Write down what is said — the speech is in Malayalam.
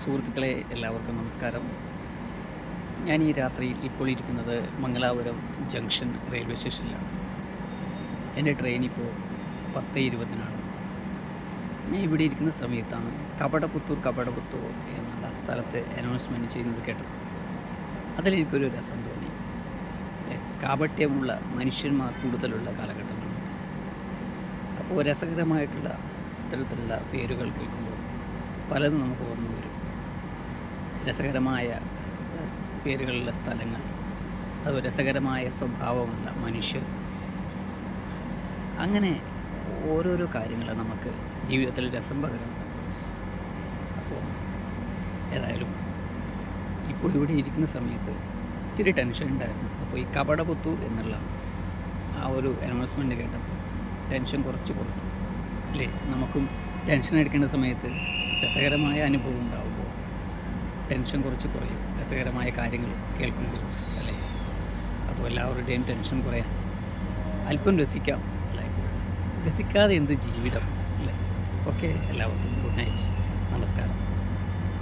സുഹൃത്തുക്കളെ എല്ലാവർക്കും നമസ്കാരം. ഞാൻ ഈ രാത്രിയിൽ ഇപ്പോൾ ഇരിക്കുന്നത് മംഗലാപുരം ജംഗ്ഷൻ റെയിൽവേ സ്റ്റേഷനിലാണ്. എന്റെ ട്രെയിൻ ഇപ്പോൾ പത്ത് ഇരുപതിനാണ്. ഞാൻ ഇവിടെ ഇരിക്കുന്ന സമയത്താണ് കപടപുത്തൂർ കപടപുത്തൂർ എന്ന സ്ഥലത്ത് അനൗൺസ്മെന്റ് ചെയ്യുന്നത് കേട്ടത്. അതിലെനിക്കൊരു രസം തോന്നി. കാപട്യമുള്ള മനുഷ്യന്മാർ കൂടുതലുള്ള കാലഘട്ടമാണ്. അപ്പോൾ രസകരമായിട്ടുള്ള ഇത്തരത്തിലുള്ള പേരുകൾ കേൾക്കുമ്പോൾ പലതും നമുക്ക് ഓർമ്മ വരും. രസകരമായ പേരുകളുള്ള സ്ഥലങ്ങൾ. അത് രസകരമായ സ്വഭാവമുള്ള മനുഷ്യർ. അങ്ങനെ ഓരോരോ കാര്യങ്ങൾ നമുക്ക് ജീവിതത്തിൽ രസം പകരുന്നു അപ്പോൾ ഏതായാലും ഇപ്പോൾ ഇവിടെ ഇരിക്കുന്ന സമയത്ത് ഇച്ചിരി ടെൻഷൻ ഉണ്ടായിരുന്നു. അപ്പോൾ ഈ കപടപുത്തു എന്നുള്ള ആ ഒരു അനൗൺസ്മെന്റ് കേട്ടപ്പോൾ ടെൻഷൻ കുറച്ച് കുറഞ്ഞു അല്ലേ? നമുക്കും ടെൻഷൻ എടുക്കേണ്ട സമയത്ത് രസകരമായ അനുഭവം ഉണ്ടാകുമ്പോൾ ടെൻഷൻ കുറച്ച് കുറയും. രസകരമായ കാര്യങ്ങൾ കേൾക്കുമ്പോൾ അല്ലേ? അപ്പോൾ എല്ലാവരുടെയും ടെൻഷൻ കുറയാൻ അല്പം രസിക്കാം അല്ലേ? രസിക്കാതെ എന്ത് ജീവിതം അല്ലേ? ഓക്കെ എല്ലാവർക്കും ഗുഡ് നൈറ്റ്.